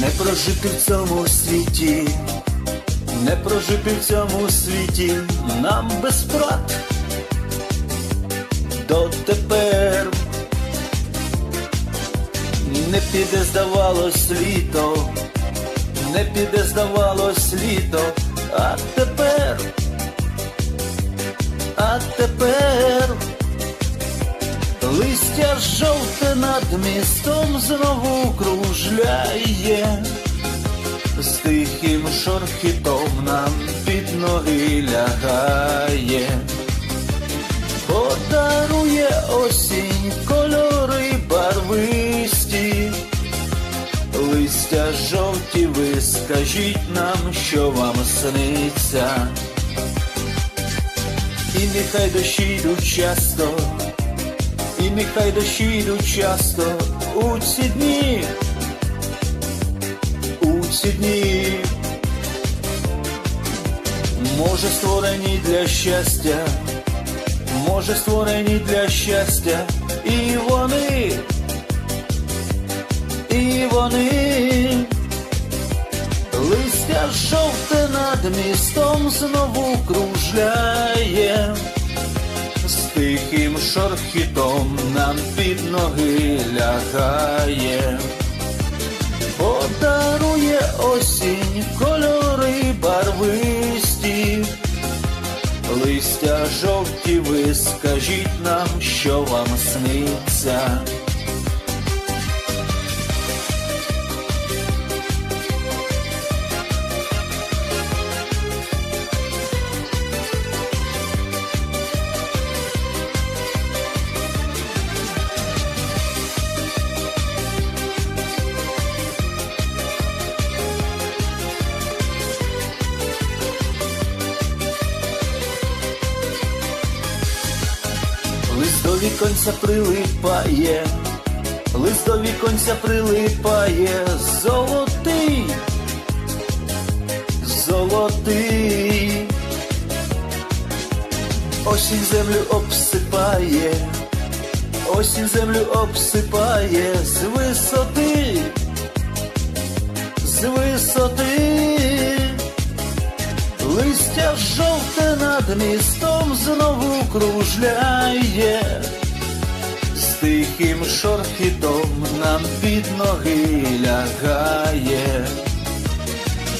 Не прожити в цьому світі, не прожити в цьому світі. Нам без прат дотепер. Не піде, здавалось, літо, не піде, здавалось, літо, а тепер, жовте над містом знову кружляє, з тихим шорхітом нам під ноги лягає, подарує осінь кольори барвисті, листя жовті, ви скажіть нам, що вам сниться. І нехай дощі йдуть часто, нехай дощі йдуть часто у ці дні, у ці дні, може створені для щастя, може створені для щастя, і вони, і вони. Листя жовте над містом знову кружляє, з тихим шорхітом нам під ноги лягає, подарує осінь кольори барвисті, листя жовті, ви скажіть нам, що вам сниться. Лист до віконця прилипає, лист до віконця прилипає, золотий, золотий, осінь землю обсипає, осінь землю обсипає. З висоти, з висоти. Листя жовте над містом знову кружляє, з тихим шорхітом нам під ноги лягає,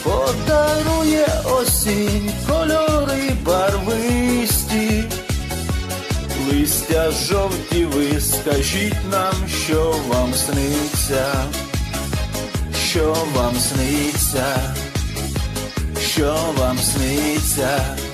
подарує осінь кольори барвисті, листя жовті, ви скажіть нам, що вам сниться, що вам сниться що вам сниться.